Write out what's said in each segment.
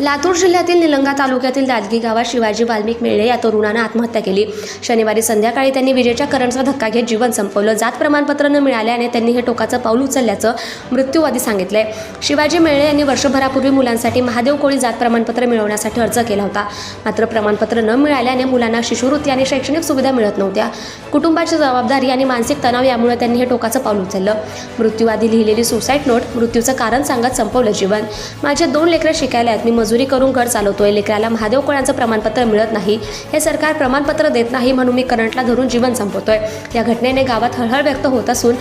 लातूर जिल्ह्यातील निलंगा तालुक्यातील दादगी गावात शिवाजी वाल्मिक मेळे या तरुणानं आत्महत्या केली. शनिवारी संध्याकाळी त्यांनी विजेच्या करंटचा धक्का घेत जीवन संपवलं. जात प्रमाणपत्र न मिळाल्याने त्यांनी हे टोकाचं पाऊल उचलल्याचं मृत्यूवादी सांगितलंय. शिवाजी मेळे यांनी वर्षभरापूर्वी मुलांसाठी महादेव कोळी जात प्रमाणपत्र मिळवण्यासाठी अर्ज केला होता. मात्र प्रमाणपत्र न मिळाल्याने मुलांना शिष्यवृत्ती आणि शैक्षणिक सुविधा मिळत नव्हत्या. कुटुंबाची जबाबदारी आणि मानसिक तणाव यामुळे त्यांनी हे टोकाचं पाऊल उचललं. मृत्यूवादी लिहिलेली सुसाईड नोट मृत्यूचं कारण सांगत संपवलं जीवन. माझे दोन लेकरं शिकायला आहेत. मी मजुरी करून घर चालवतोय लेकराला महादेव कोळ्यांचं प्रमाणपत्र मिळत नाही हे सरकार प्रमाणपत्र देत नाही म्हणून मी करंटला धरून जीवन संपवतोय. या घटनेने गावात हळहळ व्यक्त होत असून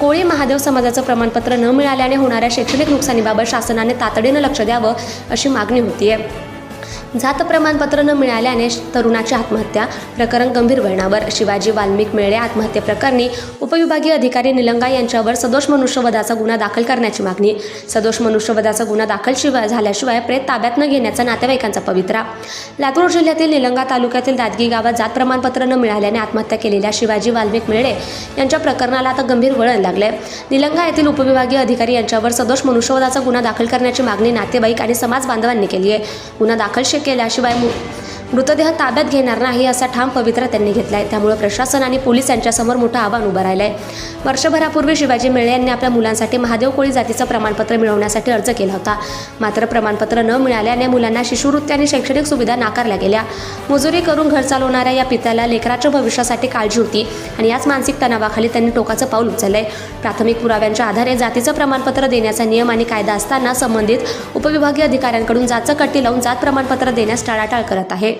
कोळी महादेव समाजाचं प्रमाणपत्र न मिळाल्याने होणाऱ्या शैक्षणिक नुकसानीबाबत शासनाने तातडीनं लक्ष द्यावं अशी मागणी होतीये. जात प्रमाणपत्र न मिळाल्याने तरुणाची आत्महत्या प्रकरण गंभीर वळणावर. शिवाजी वाल्मिक मेळे आत्महत्येप्रकरणी उपविभागीय अधिकारी निलंगा यांच्यावर सदोष मनुष्यवधाचा गुन्हा दाखल करण्याची मागणी. सदोष मनुष्यवधाचा गुन्हा दाखल शिवाय झाल्याशिवाय प्रेत ताब्यात न घेण्याचा नातेवाईकांचा पवित्रा. लातूर जिल्ह्यातील निलंगा तालुक्यातील दादगी गावात जात प्रमाणपत्र न मिळाल्याने आत्महत्या केलेल्या शिवाजी वाल्मिक मेळे यांच्या प्रकरणाला आता गंभीर वळण लागले निलंगा येथील उपविभागीय अधिकारी यांच्यावर सदोष मनुष्यवधाचा गुन्हा दाखल करण्याची मागणी नातेवाईक आणि समाज बांधवांनी केली आहे गुन्हा दाखल केल्याशिवाय मु- मृतदेह ताब्यात घेणार नाही असा ठाम पवित्रा त्यांनी घेतलाय. त्यामुळे प्रशासन आणि पोलीस यांच्यासमोर मोठं आव्हान उभं राहिलंय. वर्षभरापूर्वी शिवाजी मेळे यांनी आपल्या मुलांसाठी महादेव कोळी जातीचं प्रमाणपत्र मिळवण्यासाठी अर्ज केला होता. मात्र प्रमाणपत्र न मिळाल्याने मुलांना शिष्यवृत्ती आणि शैक्षणिक सुविधा नाकारल्या गेल्या. मजुरी करून घर चालवणाऱ्या या पित्याला लेकराच्या भविष्यासाठी काळजी होती आणि याच मानसिक तणावाखाली त्यांनी टोकाचं पाऊल उचललंय. प्राथमिक पुराव्यांच्या आधारे जातीचं प्रमाणपत्र देण्याचा नियम आणि कायदा असताना संबंधित उपविभागीय अधिकाऱ्यांकडून जाचं कट्टी लावून जात प्रमाणपत्र देण्यास टाळाटाळ करत आहे.